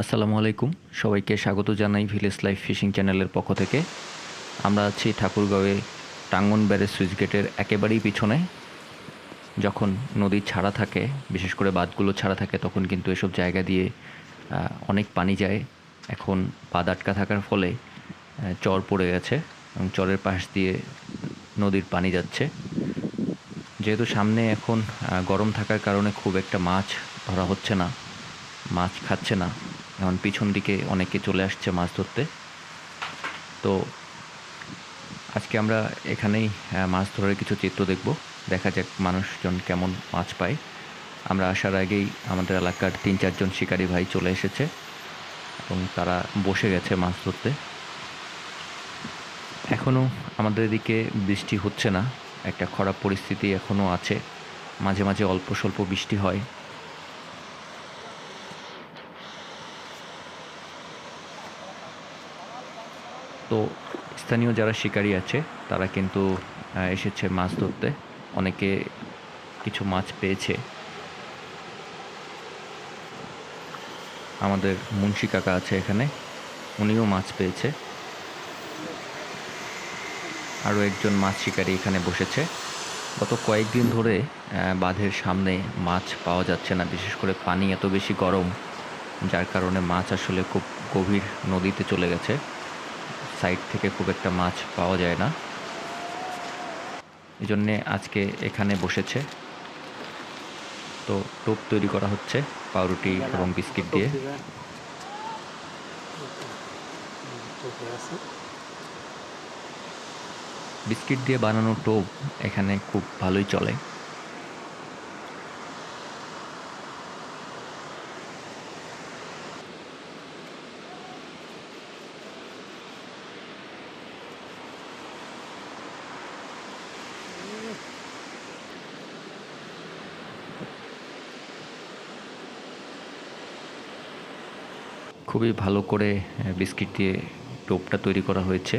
আসসালামু আলাইকুম। সবাইকে স্বাগত জানাই ভিলেজ লাইফ ফিশিং চ্যানেলের পক্ষ থেকে। আমরা আছি ঠাকুরগাঁওয়ে টাঙ্গন ব্যারেজ সুইচ গেটের একেবারেই পিছনে। যখন নদী ছাড়া থাকে, বিশেষ করে বাঁধগুলো ছাড়া থাকে, তখন কিন্তু এসব জায়গা দিয়ে অনেক পানি যায়। এখন বাঁধ আটকা থাকার ফলে চর পড়ে গেছে এবং চরের পাশ দিয়ে নদীর পানি যাচ্ছে। যেহেতু সামনে এখন গরম থাকার কারণে খুব একটা মাছ ধরা হচ্ছে না, মাছ খাচ্ছে না। এখন পিছন দিকে অনেকে চলে আসছে মাছ ধরতে। তো আজকে আমরা এখানেই মাছ ধরার কিছু চিত্র দেখব। দেখা যাক মানুষজন কেমন মাছ পায়। আমরা আসার আগেই আমাদের এলাকার তিন চারজন শিকারী ভাই চলে এসেছে এবং তারা বসে গেছে মাছ ধরতে। এখনও আমাদের এদিকে বৃষ্টি হচ্ছে না। একটা খারাপ পরিস্থিতি এখনও আছে। মাঝে মাঝে অল্প স্বল্প বৃষ্টি হয়। তো স্থানীয় যারা শিকারী আছে, তারা কিন্তু এসেছে মাছ ধরতে। অনেকে কিছু মাছ পেয়েছে। আমাদের মুন্সি কাকা আছে এখানে, উনিও মাছ পেয়েছে। আরও একজন মাছ শিকারী এখানে বসেছে। গত কয়েকদিন ধরে বাঁধের সামনে মাছ পাওয়া যাচ্ছে না, বিশেষ করে পানি এত বেশি গরম, যার কারণে মাছ আসলে খুব গভীর নদীতে চলে গেছে। সাইড থেকে খুব একটা মাছ পাওয়া যায় না। এই জন্যে আজকে এখানে বসেছে। তো টোপ তৈরি করা হচ্ছে পাউরুটি এবং বিস্কিট দিয়ে। বিস্কিট দিয়ে বানানো টোপ এখানে খুব ভালোই চলে। খুবই ভালো করে বিস্কিট দিয়ে টোপটা তৈরি করা হয়েছে।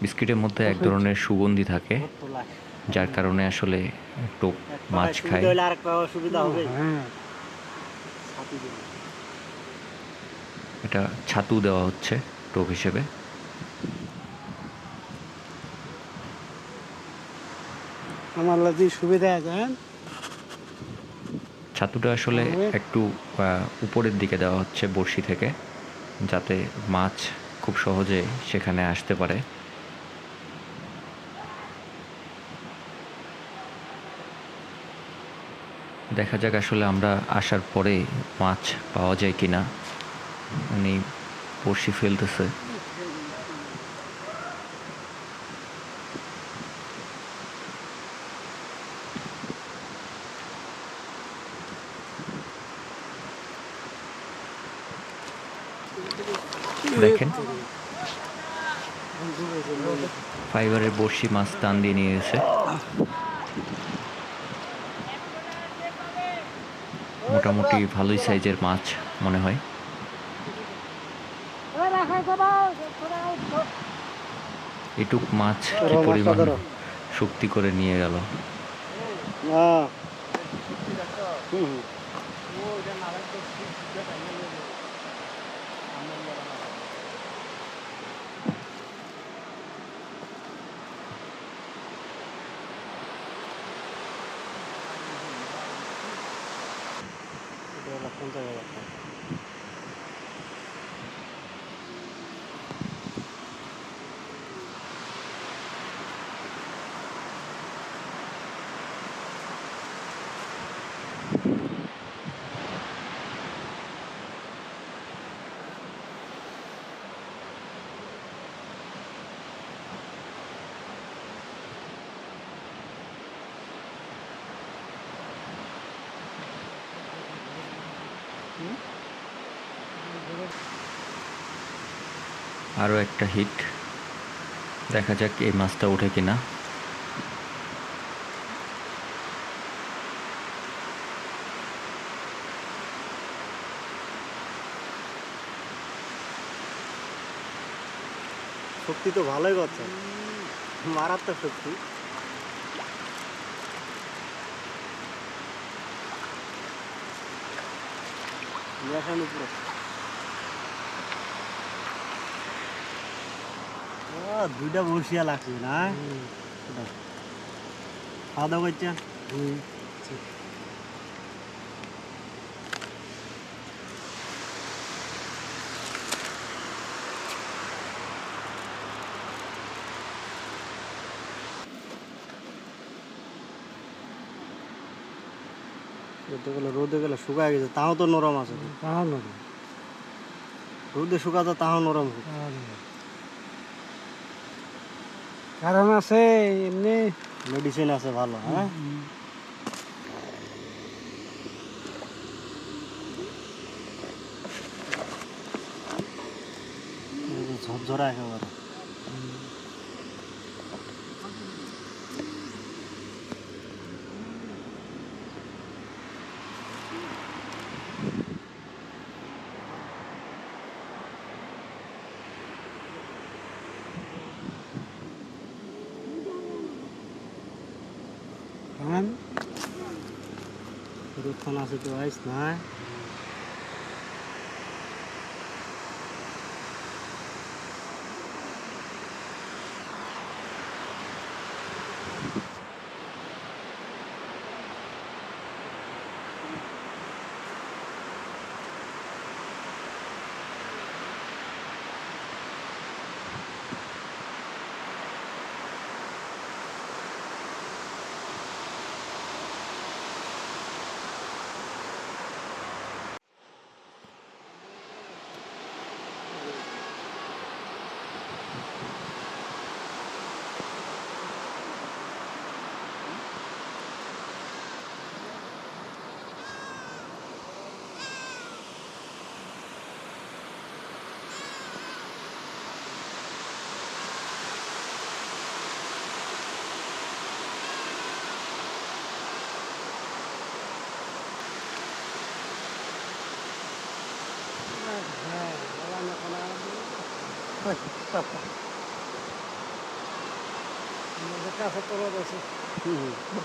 বিস্কিটের মধ্যে এক ধরনের সুগন্ধি থাকে যার কারণে আসলে টোপ মাছ খায়। হবে। এটা ছাতু দেওয়া হচ্ছে টোপ হিসেবে। আমার লাগি সুবিধা আছে হ্যাঁ? ছাতুটা আসলে একটু উপরের দিকে দেওয়া হচ্ছে বড়শি থেকে যাতে মাছ খুব সহজে সেখানে আসতে পারে। দেখা যাক আসলে আমরা আসার পরে মাছ পাওয়া যায় কিনা। উনি বড়শি ফেলতেছে দেখেন ফাইবারের বড়শি মাছ টান দিয়ে নিয়ে গেছে। মোটামুটি ভালোই সাইজের মাছ মনে হয়। এটুক মাছ কি পরিমাণ শক্তি করে নিয়ে গেল। হুম, আরও একটা হিট দেখা যাক এই মাছটা ওঠে কিনা। শক্তি তো ভালোই করছে মারাত্মক শক্তি। নিয়ে উপরে দুইটা বসিয়া লাগছে না খাওয়া দাওয়া করছে হম রোদে গেলে রোদে গেলে শুকায় গেছে তাও তো নরম আছে। তাও নরম। রোদে শুকাতে তাও নরম কারণ আছে এমনি মেডিসিন আছে ভালো হ্যাঁ? ঝরঝরা একেবারে কারণ রোদখান আছে তো আইস না কাছে তোলা আছে হুম কি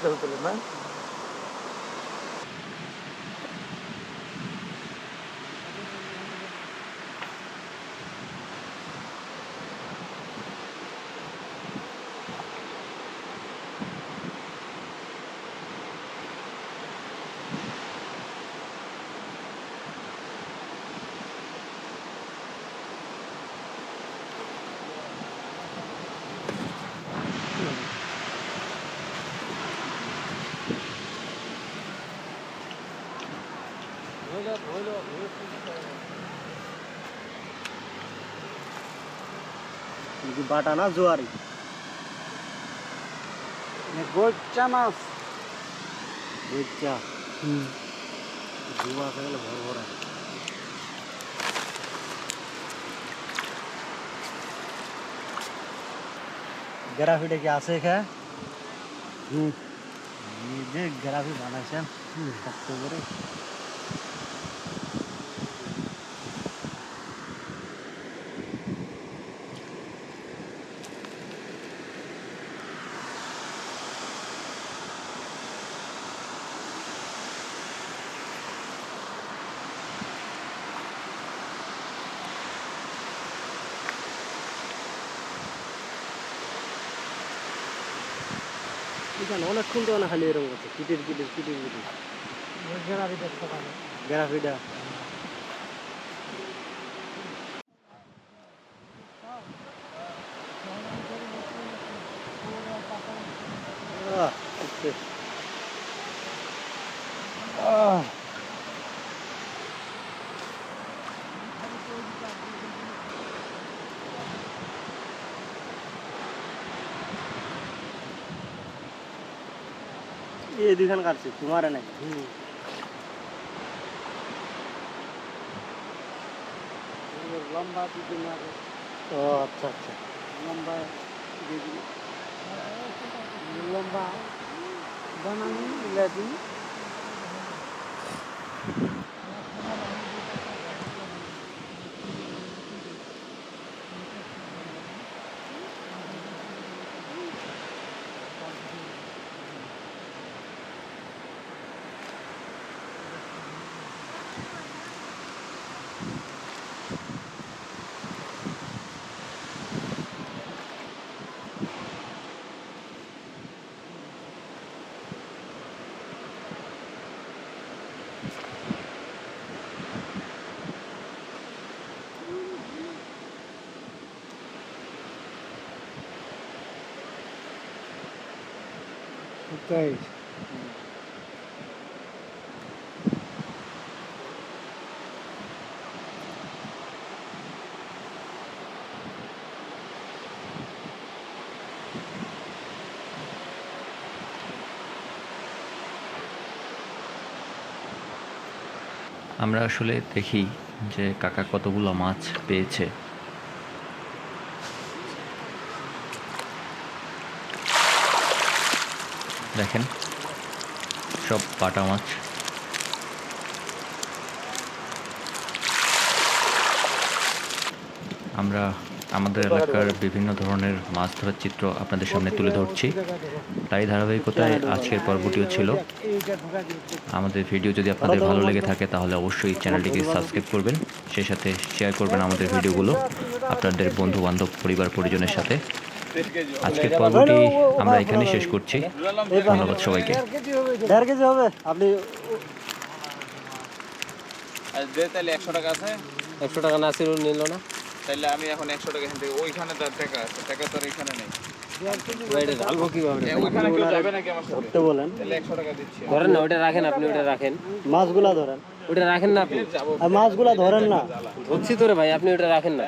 বাটা না জোয়ারি গোচ্চা মাছ। বুঝছা দু মাস গেলে ভর ভরা গ্রাফিটা কি আছে খা? হুম। এই যে গ্রাফি বানাইছেন। করে। এখানে অনেকক্ষণ তো অনেক খালি এরকম আছে কিটির কিটির কিটির কিটির গ্রাফিটা আহ, আচ্ছা। এই দুখান কাটছি? তোমার নাই লম্বা ও আচ্ছা আচ্ছা। লম্বা লম্বা। বানানি ইলাদি আমরা আসলে দেখি যে কাকা কতগুলো মাছ পেয়েছে। দেখেন। সব পাটা মাছ। আমরা আমাদের এলাকার বিভিন্ন ধরনের মাছ ধরার চিত্র আপনাদের সামনে তুলে ধরছি। তাই ধারাবাহিকতায় আজকের পর্বটিও ছিল। আমাদের ভিডিও যদি আপনাদের ভালো লেগে থাকে, তাহলে অবশ্যই চ্যানেলটিকে সাবস্ক্রাইব করবেন, সেই সাথে শেয়ার করবেন আমাদের ভিডিওগুলো আপনাদের বন্ধু বান্ধব পরিবার পরিজনের সাথে। আজকের পর্বটি আমরা এখানেই শেষ করছি। ধন্যবাদ সবাইকে। দেড় কেজি হবে। আপনি দে তাহলে একশো টাকা আছে। একশো টাকা নাসির নিল না। তাহলে আমি এখন একশো টাকা এখান থেকে ওইখানে তার টাকা আছে টাকা তো এখানে নেই। ধরেন না ওটা রাখেন আপনি ওটা রাখেন। মাছগুলা ধরেন। ওটা রাখেন না আপনি? মাছগুলা ধরেন না। ধরছি তো রে ভাই আপনি ওটা রাখেন না।